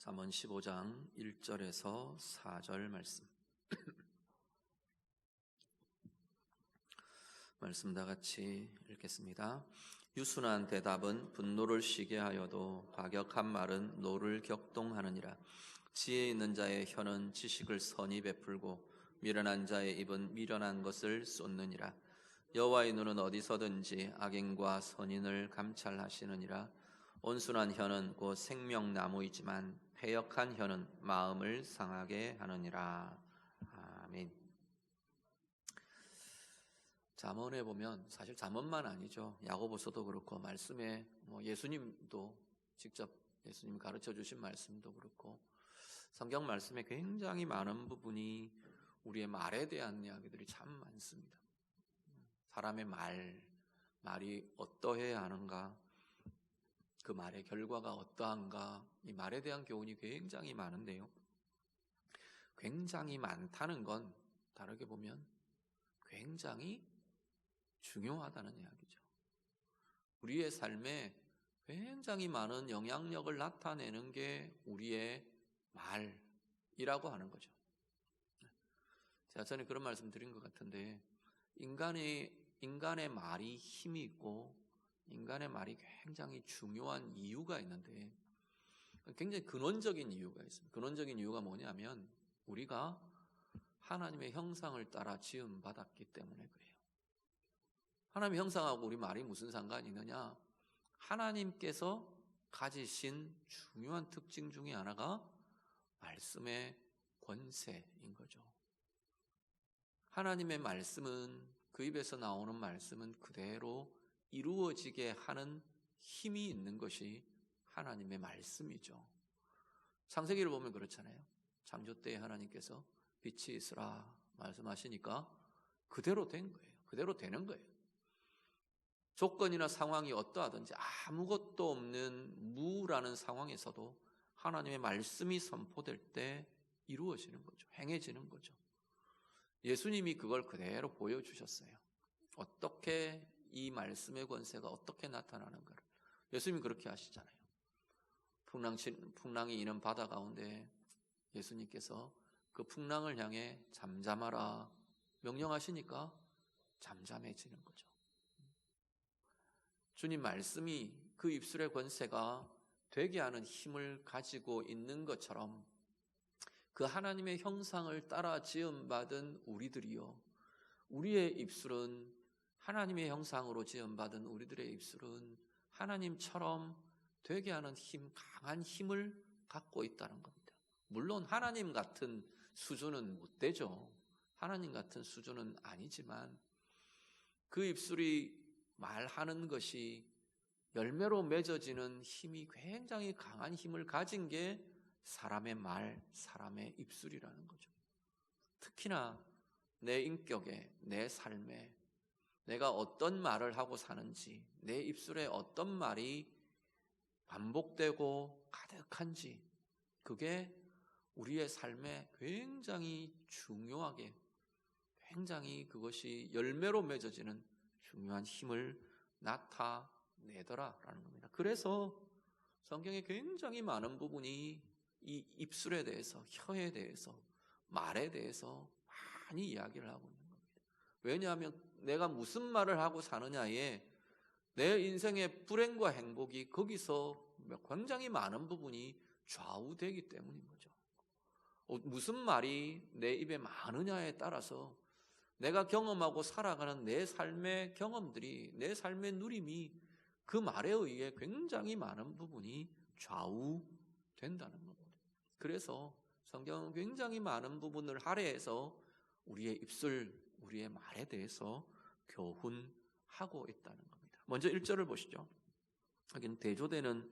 잠언 15장 1절에서 4절 말씀. 말씀 다 같이 읽겠습니다. 유순한 대답은 분노를 쉬게 하여도 과격한 말은 노를 격동하느니라. 지혜 있는 자의 혀는 지식을 선히 베풀고 미련한 자의 입은 미련한 것을 쏟느니라. 여호와의 눈은 어디서든지 악인과 선인을 감찰하시느니라. 온순한 혀는 곧 생명나무이지만 패역한 혀는 마음을 상하게 하느니라. 아멘. 잠언에 보면 사실 잠언만 아니죠. 야고보서도 그렇고 말씀에 뭐 예수님도 직접 예수님 가르쳐 주신 말씀도 그렇고 성경 말씀에 굉장히 많은 부분이 우리의 말에 대한 이야기들이 참 많습니다. 사람의 말, 말이 어떠해야 하는가, 그 말의 결과가 어떠한가, 이 말에 대한 교훈이 굉장히 많은데요. 굉장히 많다는 건 다르게 보면 굉장히 중요하다는 이야기죠. 우리의 삶에 굉장히 많은 영향력을 나타내는 게 우리의 말이라고 하는 거죠. 제가 전에 그런 말씀 드린 것 같은데, 인간의, 인간의 말이 힘이 있고, 인간의 말이 굉장히 중요한 이유가 있는데, 굉장히 근원적인 이유가 있습니다. 근원적인 이유가 뭐냐면, 우리가 하나님의 형상을 따라 지음 받았기 때문에 그래요. 하나님의 형상하고 우리 말이 무슨 상관이 있느냐? 하나님께서 가지신 중요한 특징 중에 하나가 말씀의 권세인 거죠. 하나님의 말씀은 그 입에서 나오는 말씀은 그대로 이루어지게 하는 힘이 있는 것이 하나님의 말씀이죠. 창세기를 보면 그렇잖아요. 창조 때 하나님께서 빛이 있으라 말씀하시니까 그대로 된 거예요. 그대로 되는 거예요. 조건이나 상황이 어떠하든지 아무것도 없는 무라는 상황에서도 하나님의 말씀이 선포될 때 이루어지는 거죠. 행해지는 거죠. 예수님이 그걸 그대로 보여주셨어요. 어떻게 이 말씀의 권세가 어떻게 나타나는가를. 예수님이 그렇게 하시잖아요. 풍랑, 풍랑이 이는 바다 가운데 예수님께서 그 풍랑을 향해 잠잠하라 명령하시니까 잠잠해지는 거죠. 주님 말씀이 그 입술의 권세가 되게 하는 힘을 가지고 있는 것처럼 그 하나님의 형상을 따라 지음받은 우리들이요. 우리의 입술은 하나님의 형상으로 지음받은 우리들의 입술은 하나님처럼 되게 하는 힘, 강한 힘을 갖고 있다는 겁니다. 물론 하나님 같은 수준은 못 되죠. 하나님 같은 수준은 아니지만 그 입술이 말하는 것이 열매로 맺어지는 힘이 굉장히 강한 힘을 가진 게 사람의 말, 사람의 입술이라는 거죠. 특히나 내 인격에, 내 삶에 내가 어떤 말을 하고 사는지, 내 입술에 어떤 말이 반복되고 가득한지, 그게 우리의 삶에 굉장히 중요하게, 굉장히 그것이 열매로 맺어지는 중요한 힘을 나타내더라라는 겁니다. 그래서 성경에 굉장히 많은 부분이 이 입술에 대해서, 혀에 대해서, 말에 대해서 많이 이야기를 하고 있는 겁니다. 왜냐하면 내가 무슨 말을 하고 사느냐에 내 인생의 불행과 행복이 거기서 굉장히 많은 부분이 좌우되기 때문인 거죠. 어, 무슨 말이 내 입에 많으냐에 따라서 내가 경험하고 살아가는 내 삶의 경험들이, 내 삶의 누림이 그 말에 의해 굉장히 많은 부분이 좌우된다는 겁니다. 그래서 성경은 굉장히 많은 부분을 할애해서 우리의 입술, 우리의 말에 대해서 교훈하고 있다는 겁니다. 먼저 1절을 보시죠. 여기는 대조되는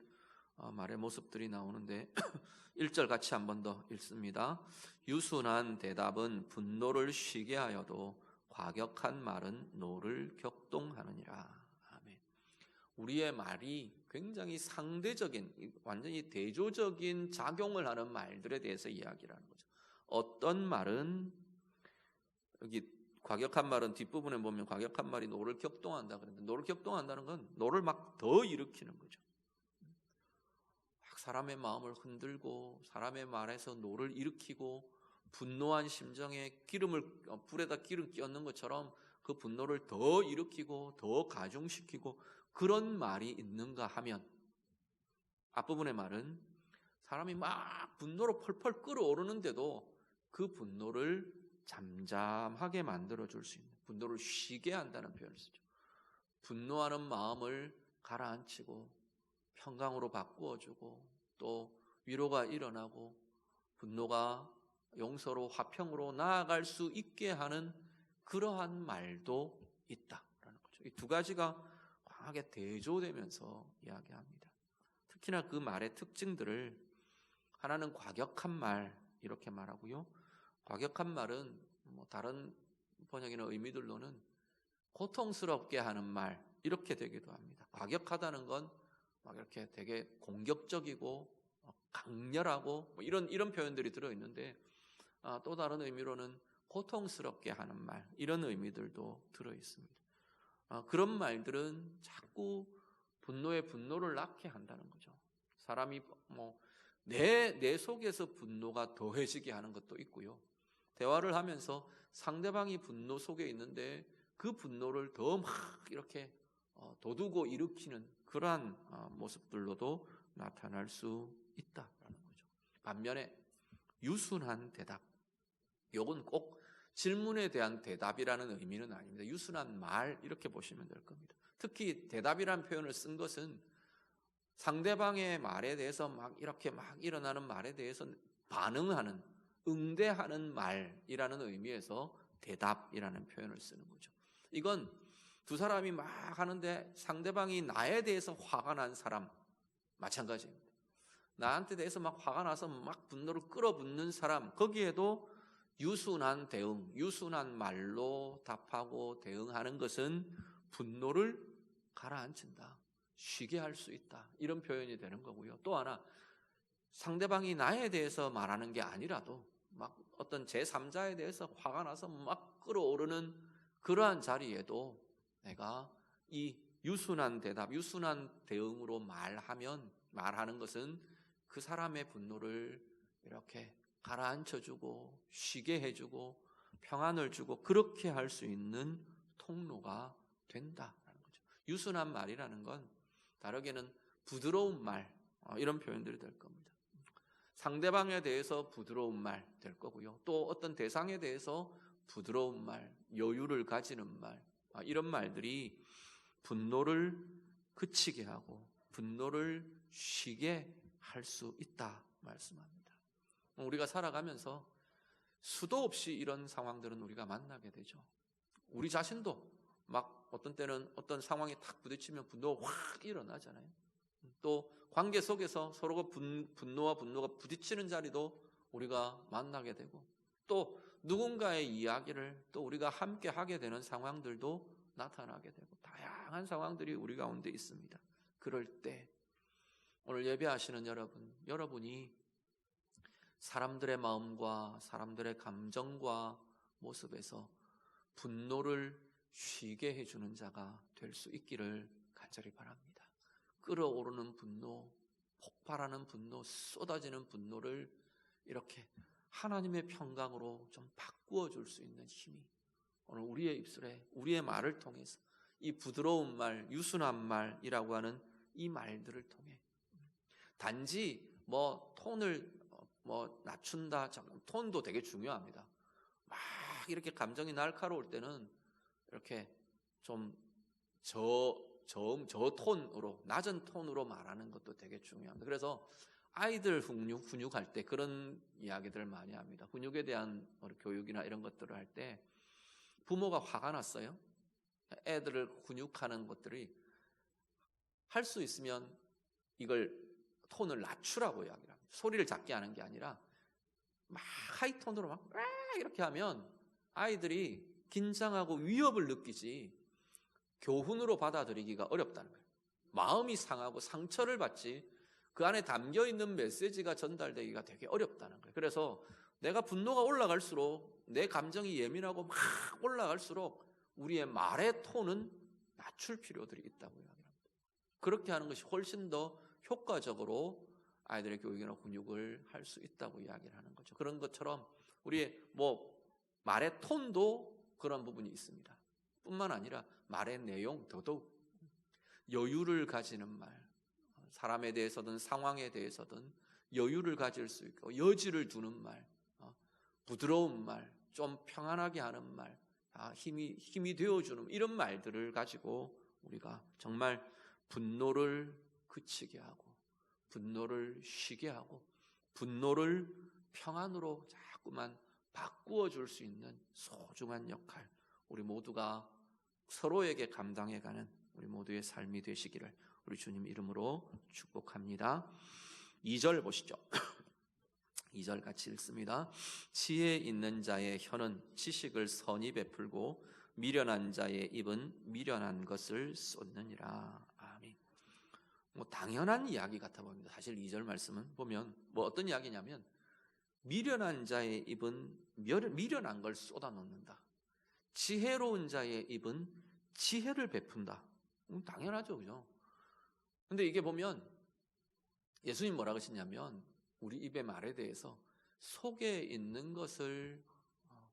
어, 말의 모습들이 나오는데 1절 같이 한 번 더 읽습니다. 유순한 대답은 분노를 쉬게 하여도 과격한 말은 노를 격동하느니라. 아멘. 우리의 말이 굉장히 상대적인, 완전히 대조적인 작용을 하는 말들에 대해서 이야기를 하는 거죠. 어떤 말은, 여기 과격한 말은 뒷부분에 보면 과격한 말이 노를 격동한다 그러는데, 노를 격동한다는 건 노를 막 더 일으키는 거죠. 막 사람의 마음을 흔들고 사람의 말에서 노를 일으키고 분노한 심정에 기름을 어, 불에다 기름 끼얹는 것처럼 그 분노를 더 일으키고 더 가중시키고 그런 말이 있는가 하면 앞부분의 말은 사람이 막 분노로 펄펄 끓어오르는데도 그 분노를 잠잠하게 만들어 줄 수 있는 분노를 쉬게 한다는 표현을 쓰죠. 분노하는 마음을 가라앉히고 평강으로 바꾸어 주고 또 위로가 일어나고 분노가 용서로 화평으로 나아갈 수 있게 하는 그러한 말도 있다라는 거죠. 이 두 가지가 강하게 대조되면서 이야기합니다. 특히나 그 말의 특징들을 하나는 과격한 말 이렇게 말하고요. 과격한 말은 뭐 다른 번역이나 의미들로는 고통스럽게 하는 말 이렇게 되기도 합니다. 과격하다는 건 막 이렇게 되게 공격적이고 어, 강렬하고 뭐 이런 이런 표현들이 들어 있는데 아, 또 다른 의미로는 고통스럽게 하는 말 이런 의미들도 들어 있습니다. 아, 그런 말들은 자꾸 분노에 분노를 낳게 한다는 거죠. 사람이 뭐 내 내 속에서 분노가 더해지게 하는 것도 있고요. 대화를 하면서 상대방이 분노 속에 있는데 그 분노를 더 막 이렇게 어, 도두고 일으키는 그러한 어, 모습들로도 나타날 수 있다라는 거죠. 반면에 유순한 대답, 요건 꼭 질문에 대한 대답이라는 의미는 아닙니다. 유순한 말 이렇게 보시면 될 겁니다. 특히 대답이란 표현을 쓴 것은 상대방의 말에 대해서 막 이렇게 막 일어나는 말에 대해서 반응하는 응대하는 말이라는 의미에서 대답이라는 표현을 쓰는 거죠. 이건 두 사람이 막 하는데 상대방이 나에 대해서 화가 난 사람 마찬가지입니다. 나한테 대해서 막 화가 나서 막 분노를 끌어붙는 사람 거기에도 유순한 대응, 유순한 말로 답하고 대응하는 것은 분노를 가라앉힌다. 쉬게 할 수 있다. 이런 표현이 되는 거고요. 또 하나 상대방이 나에 대해서 말하는 게 아니라도 막 어떤 제3자에 대해서 화가 나서 막 끌어오르는 그러한 자리에도 내가 이 유순한 대답, 유순한 대응으로 말하면 말하는 것은 그 사람의 분노를 이렇게 가라앉혀 주고 쉬게 해 주고 평안을 주고 그렇게 할 수 있는 통로가 된다라는 거죠. 유순한 말이라는 건 다르게는 부드러운 말 어, 이런 표현들이 될 겁니다. 상대방에 대해서 부드러운 말 될 거고요. 또 어떤 대상에 대해서 부드러운 말, 여유를 가지는 말, 아, 이런 말들이 분노를 그치게 하고 분노를 쉬게 할 수 있다 말씀합니다. 우리가 살아가면서 수도 없이 이런 상황들은 우리가 만나게 되죠. 우리 자신도 막 어떤 때는 어떤 상황이 탁 부딪히면 분노가 확 일어나잖아요. 또 관계 속에서 서로가 분, 분노와 분노가 부딪히는 자리도 우리가 만나게 되고 또 누군가의 이야기를 또 우리가 함께 하게 되는 상황들도 나타나게 되고 다양한 상황들이 우리 가운데 있습니다. 그럴 때 오늘 예배하시는 여러분, 여러분이 사람들의 마음과 사람들의 감정과 모습에서 분노를 쉬게 해주는 자가 될 수 있기를 간절히 바랍니다. 끓어오르는 분노, 폭발하는 분노, 쏟아지는 분노를 이렇게 하나님의 평강으로 좀 바꾸어 줄 수 있는 힘이 오늘 우리의 입술에 우리의 말을 통해서 이 부드러운 말, 유순한 말이라고 하는 이 말들을 통해 단지 뭐 톤을 뭐 낮춘다, 톤도 되게 중요합니다. 막 이렇게 감정이 날카로울 때는 이렇게 좀 저, 저, 저 톤으로, 낮은 톤으로 말하는 것도 되게 중요합니다. 그래서 아이들 훈육, 훈육할 때 그런 이야기들을 많이 합니다. 훈육에 대한 교육이나 이런 것들을 할 때 부모가 화가 났어요. 애들을 훈육하는 것들이 할 수 있으면 이걸 톤을 낮추라고 이야기를 합니다. 소리를 작게 하는 게 아니라 막 하이톤으로 막 이렇게 하면 아이들이 긴장하고 위협을 느끼지 교훈으로 받아들이기가 어렵다는 거예요. 마음이 상하고 상처를 받지 그 안에 담겨 있는 메시지가 전달되기가 되게 어렵다는 거예요. 그래서 내가 분노가 올라갈수록 내 감정이 예민하고 막 올라갈수록 우리의 말의 톤은 낮출 필요들이 있다고 이야기합니다. 그렇게 하는 것이 훨씬 더 효과적으로 아이들의 교육이나 훈육을 할 수 있다고 이야기를 하는 거죠. 그런 것처럼 우리의 뭐 말의 톤도 그런 부분이 있습니다. 뿐만 아니라 말의 내용 더더욱 여유를 가지는 말, 사람에 대해서든 상황에 대해서든 여유를 가질 수 있고 여지를 두는 말, 어, 부드러운 말, 좀 평안하게 하는 말, 아, 힘이 힘이 되어주는 이런 말들을 가지고 우리가 정말 분노를 그치게 하고 분노를 쉬게 하고 분노를 평안으로 자꾸만 바꾸어 줄 수 있는 소중한 역할 우리 모두가 서로에게 감당해가는 우리 모두의 삶이 되시기를 우리 주님 이름으로 축복합니다. 2절 보시죠. 2절 같이 읽습니다. 지혜 있는 자의 혀는 지식을 선히 베풀고 미련한 자의 입은 미련한 것을 쏟느니라. 아멘. 뭐 당연한 이야기 같아 보입니다. 사실 2절 말씀은 보면 뭐 어떤 이야기냐면 미련한 자의 입은 미련한 걸 쏟아놓는다. 지혜로운 자의 입은 지혜를 베푼다. 음, 당연하죠, 그죠? 근데 이게 보면 예수님 뭐라 그러시냐면 우리 입의 말에 대해서 속에 있는 것을 어,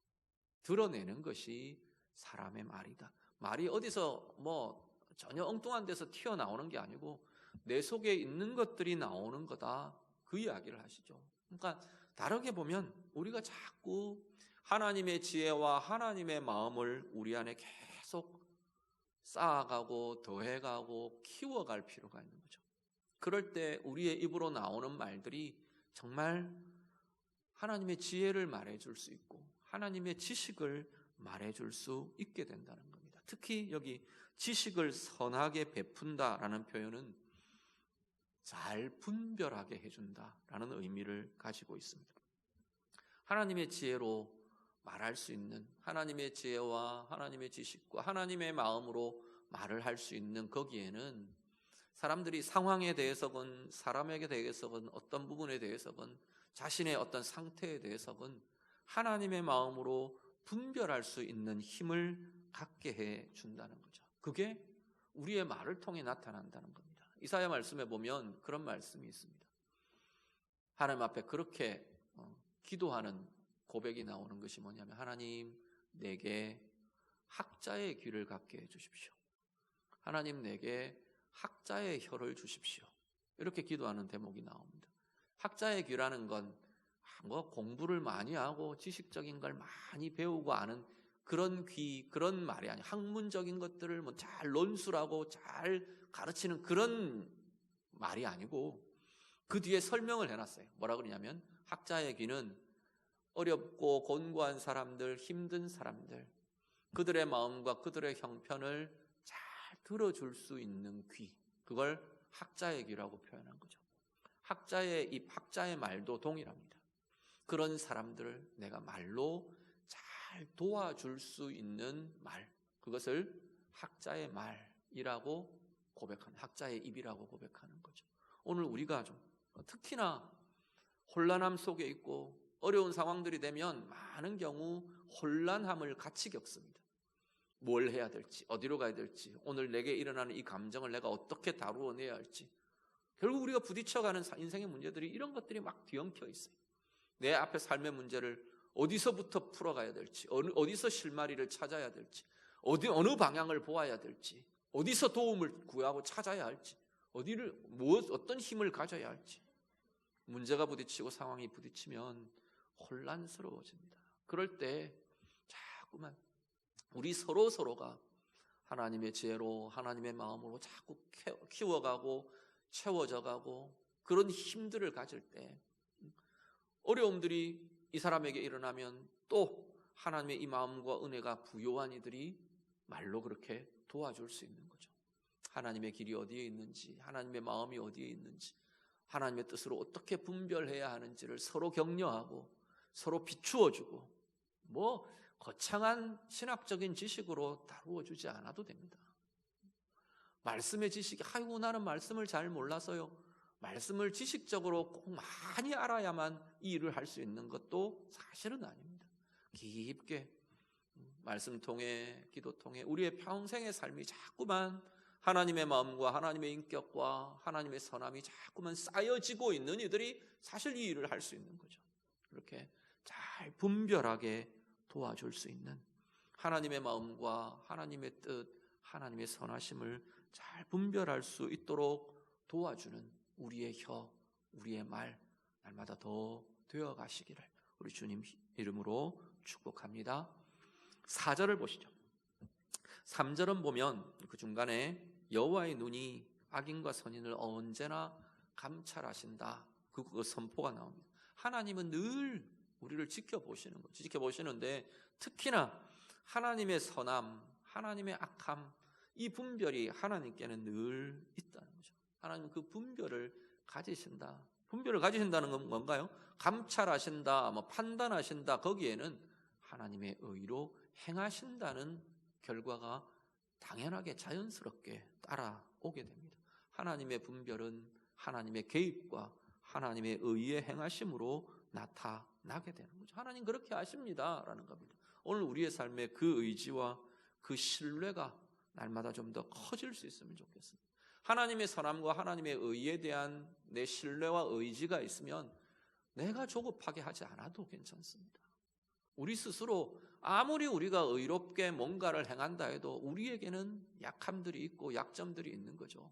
드러내는 것이 사람의 말이다. 말이 어디서 뭐 전혀 엉뚱한 데서 튀어나오는 게 아니고 내 속에 있는 것들이 나오는 거다. 그 이야기를 하시죠. 그러니까 다르게 보면 우리가 자꾸 하나님의 지혜와 하나님의 마음을 우리 안에 계속 쌓아가고 더해가고 키워갈 필요가 있는 거죠. 그럴 때 우리의 입으로 나오는 말들이 정말 하나님의 지혜를 말해줄 수 있고 하나님의 지식을 말해줄 수 있게 된다는 겁니다. 특히 여기 지식을 선하게 베푼다라는 표현은 잘 분별하게 해준다라는 의미를 가지고 있습니다. 하나님의 지혜로 말할 수 있는 하나님의 지혜와 하나님의 지식과 하나님의 마음으로 말을 할 수 있는 거기에는 사람들이 상황에 대해서건 사람에게 대해서건 어떤 부분에 대해서건 자신의 어떤 상태에 대해서건 하나님의 마음으로 분별할 수 있는 힘을 갖게 해 준다는 거죠. 그게 우리의 말을 통해 나타난다는 겁니다. 이사야 말씀에 보면 그런 말씀이 있습니다. 하나님 앞에 그렇게 어, 기도하는 고백이 나오는 것이 뭐냐면 하나님 내게 학자의 귀를 갖게 해 주십시오. 하나님 내게 학자의 혀를 주십시오. 이렇게 기도하는 대목이 나옵니다. 학자의 귀라는 건 뭐 공부를 많이 하고 지식적인 걸 많이 배우고 아는 그런 귀, 그런 말이 아니 학문적인 것들을 뭐 잘 논술하고 잘 가르치는 그런 말이 아니고 그 뒤에 설명을 해놨어요. 뭐라 그러냐면 학자의 귀는 어렵고 곤고한 사람들, 힘든 사람들, 그들의 마음과 그들의 형편을 잘 들어줄 수 있는 귀, 그걸 학자의 귀라고 표현한 거죠. 학자의 입, 학자의 말도 동일합니다. 그런 사람들을 내가 말로 잘 도와줄 수 있는 말, 그것을 학자의 말이라고 고백하는, 학자의 입이라고 고백하는 거죠. 오늘 우리가 좀 특히나 혼란함 속에 있고 어려운 상황들이 되면 많은 경우 혼란함을 같이 겪습니다. 뭘 해야 될지, 어디로 가야 될지, 오늘 내게 일어나는 이 감정을 내가 어떻게 다루어내야 할지. 결국 우리가 부딪혀가는 인생의 문제들이 이런 것들이 막 뒤엉켜 있어요. 내 앞에 삶의 문제를 어디서부터 풀어가야 될지, 어디서 실마리를 찾아야 될지, 어디, 어느 방향을 보아야 될지, 어디서 도움을 구하고 찾아야 할지, 어디를, 무엇, 어떤 힘을 가져야 할지. 문제가 부딪히고 상황이 부딪히면 혼란스러워집니다. 그럴 때 자꾸만 우리 서로 서로가 하나님의 지혜로 하나님의 마음으로 자꾸 키워가고 채워져 가고 그런 힘들을 가질 때 어려움들이 이 사람에게 일어나면 또 하나님의 이 마음과 은혜가 부요한 이들이 말로 그렇게 도와줄 수 있는 거죠. 하나님의 길이 어디에 있는지, 하나님의 마음이 어디에 있는지, 하나님의 뜻으로 어떻게 분별해야 하는지를 서로 격려하고 서로 비추어주고 뭐 거창한 신학적인 지식으로 다루어 주지 않아도 됩니다. 말씀의 지식이 아이고 나는 말씀을 잘 몰라서요. 말씀을 지식적으로 꼭 많이 알아야만 이 일을 할 수 있는 것도 사실은 아닙니다. 깊게 말씀 통해 기도 통해 우리의 평생의 삶이 자꾸만 하나님의 마음과 하나님의 인격과 하나님의 선함이 자꾸만 쌓여지고 있는 이들이 사실 이 일을 할 수 있는 거죠. 그렇게 잘 분별하게 도와줄 수 있는 하나님의 마음과 하나님의 뜻, 하나님의 선하심을 잘 분별할 수 있도록 도와주는 우리의 혀, 우리의 말, 날마다 더 되어 가시기를 우리 주님 이름으로 축복합니다. 4절을 보시죠. 3절은 보면 그 중간에 여호와의 눈이 악인과 선인을 언제나 감찰하신다. 그, 그 선포가 나옵니다. 하나님은 늘 우리를 지켜보시는 거죠. 지켜보시는데 특히나 하나님의 선함, 하나님의 악함, 이 분별이 하나님께는 늘 있다는 거죠. 하나님 그 분별을 가지신다. 분별을 가지신다는 건 뭔가요? 감찰하신다, 뭐 판단하신다. 거기에는 하나님의 의로 행하신다는 결과가 당연하게 자연스럽게 따라오게 됩니다. 하나님의 분별은 하나님의 개입과 하나님의 의의 행하심으로 나타나게 되는 거죠. 하나님 그렇게 하십니다라는 겁니다. 오늘 우리의 삶에 그 의지와 그 신뢰가 날마다 좀 더 커질 수 있으면 좋겠습니다. 하나님의 선함과 하나님의 의에 대한 내 신뢰와 의지가 있으면 내가 조급하게 하지 않아도 괜찮습니다. 우리 스스로 아무리 우리가 의롭게 뭔가를 행한다 해도 우리에게는 약함들이 있고 약점들이 있는 거죠.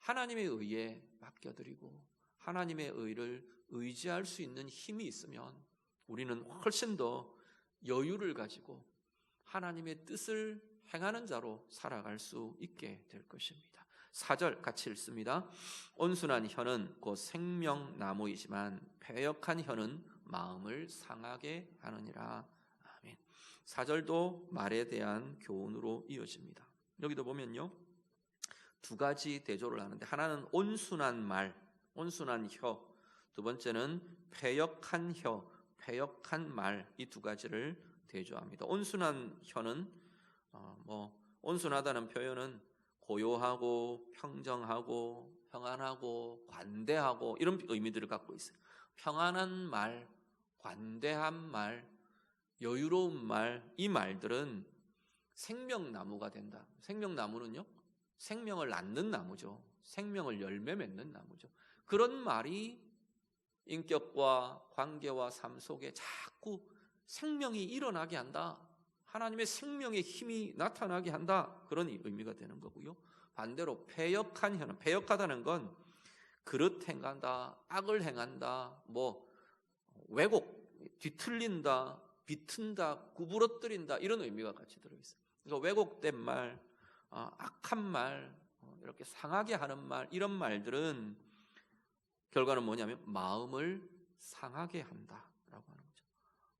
하나님의 의에 맡겨드리고 하나님의 의를 의지할 수 있는 힘이 있으면 우리는 훨씬 더 여유를 가지고 하나님의 뜻을 행하는 자로 살아갈 수 있게 될 것입니다. 4절 같이 읽습니다. 온순한 혀는 곧 생명나무이지만 배역한 혀는 마음을 상하게 하느니라. 아멘. 4절도 말에 대한 교훈으로 이어집니다. 여기도 보면요. 두 가지 대조를 하는데 하나는 온순한 말, 온순한 혀. 두 번째는 배역한 혀, 배역한 말 이 두 가지를 대조합니다. 온순한 혀는 어, 뭐 온순하다는 표현은 고요하고 평정하고 평안하고 관대하고 이런 의미들을 갖고 있어요. 평안한 말, 관대한 말, 여유로운 말, 이 말들은 생명나무가 된다. 생명나무는요, 생명을 낳는 나무죠. 생명을 열매 맺는 나무죠. 그런 말이 인격과 관계와 삶 속에 자꾸 생명이 일어나게 한다. 하나님의 생명의 힘이 나타나게 한다. 그런 의미가 되는 거고요. 반대로 폐역한 혀는 폐역하다는 건 그릇 행한다, 악을 행한다, 뭐 왜곡, 뒤틀린다, 비튼다, 구부러뜨린다 이런 의미가 같이 들어 있어요. 그래서 왜곡된 말, 어, 악한 말, 어, 이렇게 상하게 하는 말 이런 말들은 결과는 뭐냐면 마음을 상하게 한다라고 하는 거죠.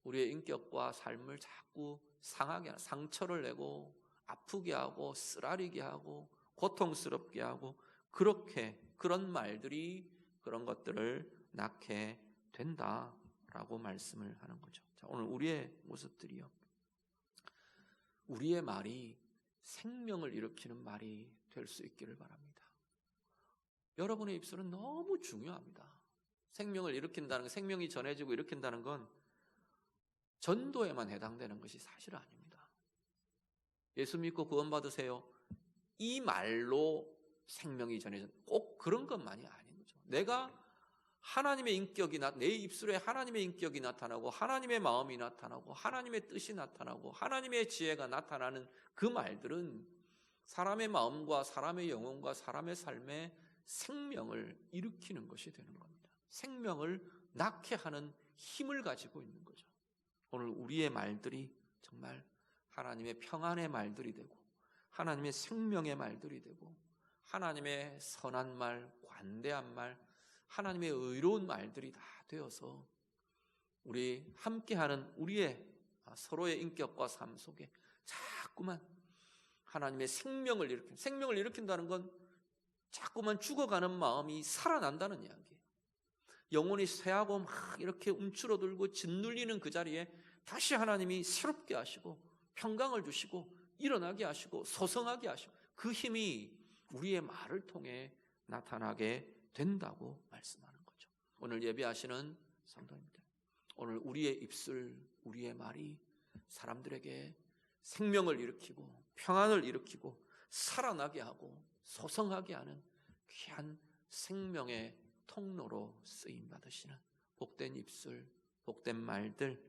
우리의 인격과 삶을 자꾸 상하게 상처를 내고 아프게 하고 쓰라리게 하고 고통스럽게 하고 그렇게 그런 말들이 그런 것들을 낳게 된다라고 말씀을 하는 거죠. 자, 오늘 우리의 모습들이요. 우리의 말이 생명을 일으키는 말이 될 수 있기를 바랍니다. 여러분의 입술은 너무 중요합니다. 생명을 일으킨다는 생명이 전해지고 일으킨다는 건 전도에만 해당되는 것이 사실 아닙니다. 예수 믿고 구원받으세요. 이 말로 생명이 전해져 꼭 그런 것만이 아닌 거죠. 내가 하나님의 인격이 나, 내 입술에 하나님의 인격이 나타나고 하나님의 마음이 나타나고 하나님의 뜻이 나타나고 하나님의 지혜가 나타나는 그 말들은 사람의 마음과 사람의 영혼과 사람의 삶에 생명을 일으키는 것이 되는 겁니다. 생명을 낳게 하는 힘을 가지고 있는 거죠. 오늘 우리의 말들이 정말 하나님의 평안의 말들이 되고 하나님의 생명의 말들이 되고 하나님의 선한 말, 관대한 말, 하나님의 의로운 말들이 다 되어서 우리 함께하는 우리의 서로의 인격과 삶 속에 자꾸만 하나님의 생명을 일으킨 생명을 일으킨다는 건 자꾸만 죽어가는 마음이 살아난다는 이야기예요. 영혼이 쇠하고 막 이렇게 움츠러들고 짓눌리는 그 자리에 다시 하나님이 새롭게 하시고 평강을 주시고 일어나게 하시고 소성하게 하시고 그 힘이 우리의 말을 통해 나타나게 된다고 말씀하는 거죠. 오늘 예배하시는 성도님들, 오늘 우리의 입술, 우리의 말이 사람들에게 생명을 일으키고 평안을 일으키고 살아나게 하고 소성하게 하는 귀한 생명의 통로로 쓰임 받으시는 복된 입술, 복된 말들,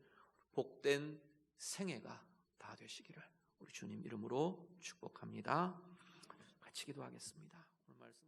복된 생애가 다 되시기를 우리 주님 이름으로 축복합니다. 같이 기도하겠습니다. 오늘 말씀